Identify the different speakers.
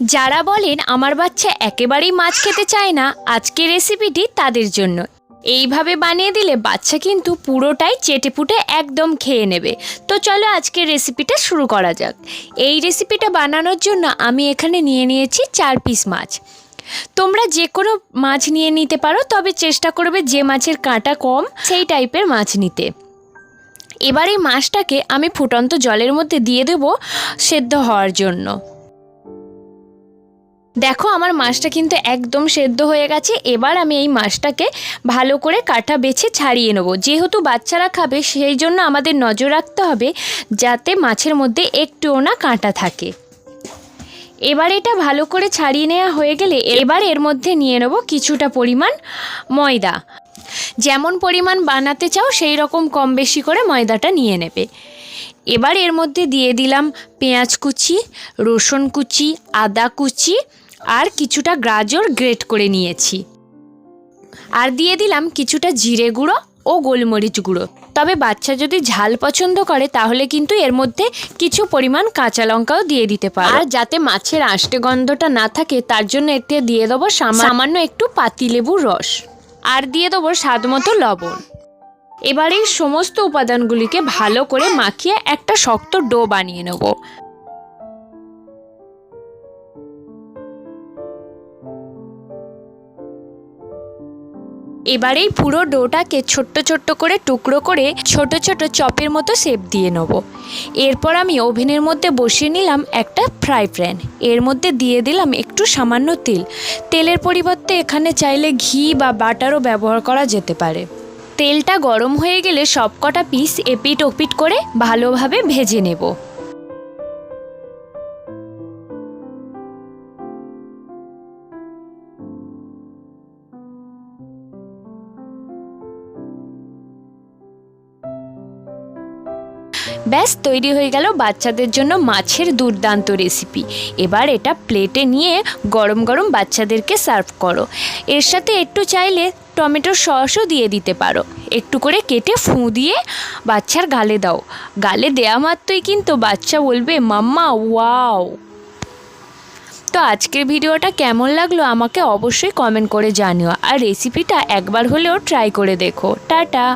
Speaker 1: যারা বলেন আমার বাচ্চা একেবারেই মাছ খেতে চায় না, আজকের রেসিপিটি তাদের জন্য। এইভাবে বানিয়ে দিলে বাচ্চা কিন্তু পুরোটাই চেটেপুটে একদম খেয়ে নেবে। তো চলো আজকের রেসিপিটা শুরু করা যাক। এই রেসিপিটা বানানোর জন্য আমি এখানে নিয়ে নিয়েছি চার পিস মাছ। তোমরা যে কোনো মাছ নিয়ে নিতে পারো, তবে চেষ্টা করবে যে মাছের কাঁটা কম, সেই টাইপের মাছ নিতে। এবার এই মাছটাকে আমি ফুটন্ত জলের মধ্যে দিয়ে দেব সেদ্ধ হওয়ার জন্য। দেখো, আমার মাছটা কিন্তু একদম সেদ্ধ হয়ে গেছে। এবার আমি এই মাছটাকে ভালো করে কাটা বেছে ছাড়িয়ে নেব। যেহেতু বাচ্চারা খাবে, সেই জন্য আমাদের নজর রাখতে হবে যাতে মাছের মধ্যে একটুও না কাঁটা থাকে। এবার এটা ভালো করে ছাড়িয়ে নেওয়া হয়ে গেলে এবার এর মধ্যে নিয়ে নেব কিছুটা পরিমাণ ময়দা। যেমন পরিমাণ বানাতে চাও, সেই রকম কম বেশি করে ময়দাটা নিয়ে নেবে। এবার এর মধ্যে দিয়ে দিলাম পেঁয়াজ কুচি, রসুন কুচি, আদা কুচি আর কিছুটা গাজর গ্রেট করে নিয়েছি। আর দিয়ে দিলাম কিছুটা জিরে গুঁড়ো ও গোলমরিচ গুঁড়ো। তবে বাচ্চা যদি ঝাল পছন্দ করে, তাহলে কিন্তু এর মধ্যে কিছু পরিমাণ কাঁচা লঙ্কাও দিয়ে দিতে পারে। আর যাতে মাছের আষ্টে গন্ধটা না থাকে, তার জন্য এতে দিয়ে দেবো সামা- সামান্য একটু পাতিলেবুর রস। আর দিয়ে দেবো স্বাদ মতো লবণ। এবার এই সমস্ত উপাদানগুলিকে ভালো করে মাখিয়ে একটা শক্ত ডো বানিয়ে নেব। এবার এই পুরো ডোটাকে ছোট্ট ছোট্ট করে টুকরো করে ছোট ছোট চপের মতো শেপ দিয়ে নেব। এরপর আমি ওভেনের মধ্যে বসিয়ে নিলাম একটা ফ্রাই প্যান এর মধ্যে দিয়ে দিলাম একটু সামান্য তেল। তেলের পরিবর্তে এখানে চাইলে ঘি বা বাটারও ব্যবহার করা যেতে পারে। তেলটা গরম হয়ে গেলে সবকটা পিস এপিট ওপিট করে ভালোভাবে ভেজে নেব। ব্যাস, তৈরি হয়ে গেল বাচ্চাদের জন্য মাছের দুর্দান্ত রেসিপি এবার এটা প্লেটে নিয়ে গরম গরম বাচ্চাদেরকে সার্ভ করো। এর সাথে একটু চাইলে টমেটো সসও দিয়ে দিতে পারো। একটু করে কেটে ফুঁ দিয়ে বাচ্চার গালে দাও। গালে দেওয়া মাত্রই কিন্তু বাচ্চা বলবে, মাম্মা, ওয়াও! তো আজকের ভিডিওটা কেমন লাগল আমাকে অবশ্যই কমেন্ট করে জানিও। আর রেসিপিটা একবার হলেও ট্রাই করে দেখো। টাটা!